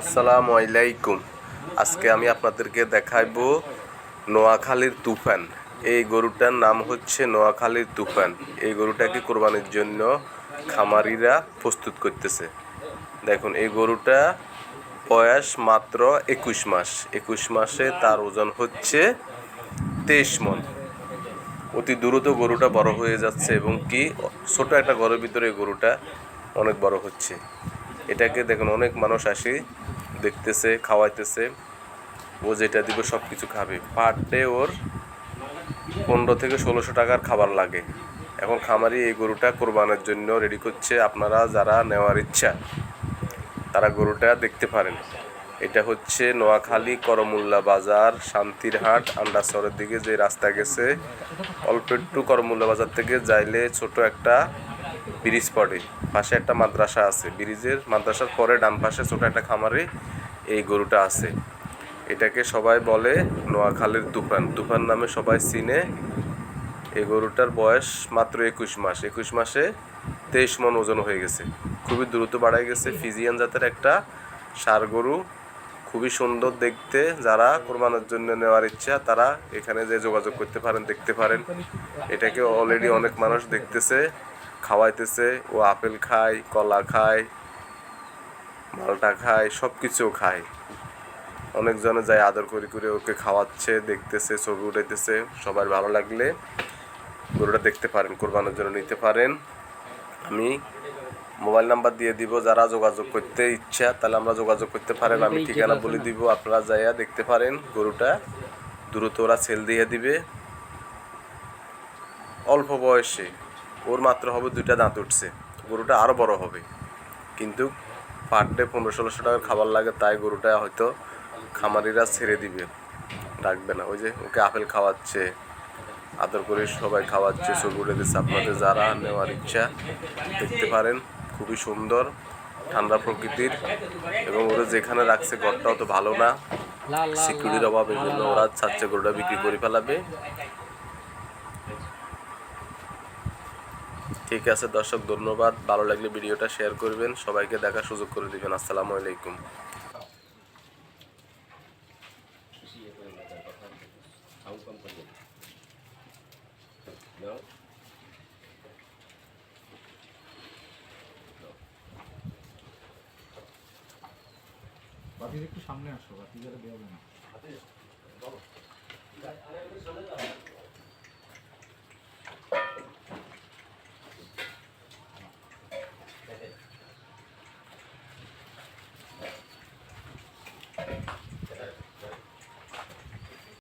আসসালামু আলাইকুম। আজকে আমি আপনাদেরকে দেখাইবো নোয়াখালীর তুফান। এই গরুটার নাম হচ্ছে নোয়াখালীর তুফান। এই গরুটাকে কোরবানির জন্য খামারিরা প্রস্তুত করতেছে? দেখুন, এই গরুটা বয়স মাত্র একুশ মাস। একুশ মাসে তার ওজন হচ্ছে তেইশ মন। অতি দ্রুত গরুটা বড় হয়ে যাচ্ছে এবং কি ছোট একটা ঘরের ভিতরে গরুটা অনেক বড় হচ্ছে। এটাকে দেখুন, অনেক মানুষ আসে, দেখতেছে, খাওয়াইতেছে। ও যেটা দিবে সব কিছু খাবে। পার ডে ওর পনেরো থেকে ষোলোশো টাকার খাবার লাগে। এখন খামারি এই গরুটা কোরবানের জন্য রেডি করছে। আপনারা যারা নেওয়ার ইচ্ছা, তারা গরুটা দেখতে পারেন। এটা হচ্ছে নোয়াখালী করমুল্লা বাজার, শান্তিরহাট আন্ডাসরের দিকে যে রাস্তা গেছে। অল্প একটু করমুল্লা বাজার থেকে যাইলে ছোট একটা ব্রিজ পড়ে। পাশে একটা মাদ্রাসা আছে। ব্রিজের মাদ্রাসার পরে ডান পাশে ছোট একটা খামারে এই গরুটা আছে। এটাকে সবাই বলে নোয়াখালীর তুফান। তুফান নামে সবাই চিনে। এই গরুটার বয়স মাত্র একুশ মাস। একুশ মাসে তেইশ মন ওজন হয়ে গেছে। খুবই দ্রুত বাড়ায় গেছে। ফিজিয়ান জাতের একটা ষাঁড় গরু। খুবই সুন্দর দেখতে। যারা কোরবানোর জন্য নেওয়ার ইচ্ছা, তারা এখানে যে যোগাযোগ করতে পারেন, দেখতে পারেন। এটাকে অলরেডি অনেক মানুষ দেখতেছে। খাওয়াইতেছে ও আপেল খায় কলা খায় মালটা খায় সব কিছু খায়। অনেকজনে যায় আদর করে করে ওকে খাওয়াচ্ছে দেখতেছে ছবি উঠাইতেছে। সবার ভালো লাগলে গরুটা দেখতে পারেন কোরবানোর জন্য নিতে পারেন। আমি মোবাইল নাম্বার দিয়ে দিব যারা যোগাযোগ করতে ইচ্ছা তাহলে আমরা যোগাযোগ করতে পারেন। আমি ঠিকানা বলে দিব আপনারা যাইয়া দেখতে পারেন গরুটা। দ্রুত ওরা সেল দিয়ে দিবে। অল্প বয়সে। ওর মাত্র হবে দুইটা দাঁত উঠছে। গরুটা আরও বড় হবে। কিন্তু পার ডে পনেরো ষোলোশো টাকার খাবার লাগে তাই গরুটা হয়তো খামারিরা ছেড়ে দিবে রাখবে না। ওই যে ওকে আপেল খাওয়াচ্ছে আদর করে সবাই খাওয়াচ্ছে ছবি উঠে দিচ্ছে আপনাদের যারা নেওয়ার ইচ্ছা দেখতে পারেন খুবই সুন্দর ঠান্ডা প্রকৃতির। এবং ওরা যেখানে রাখছে ঘরটাও তো ভালো না। সিকিউরিটির অভাব এই জন্য ওরা চাচ্ছে গরুটা বিক্রি করে ফেলাবে। ঠিক আছে, দর্শক, ধন্যবাদ। ভালো লাগলে ভিডিওটা শেয়ার করবেন। সবাইকে দেখার সুযোগ করে দিবেন। আসসালামু আলাইকুম। একটু সামনে আসো বাতিল দেওয়া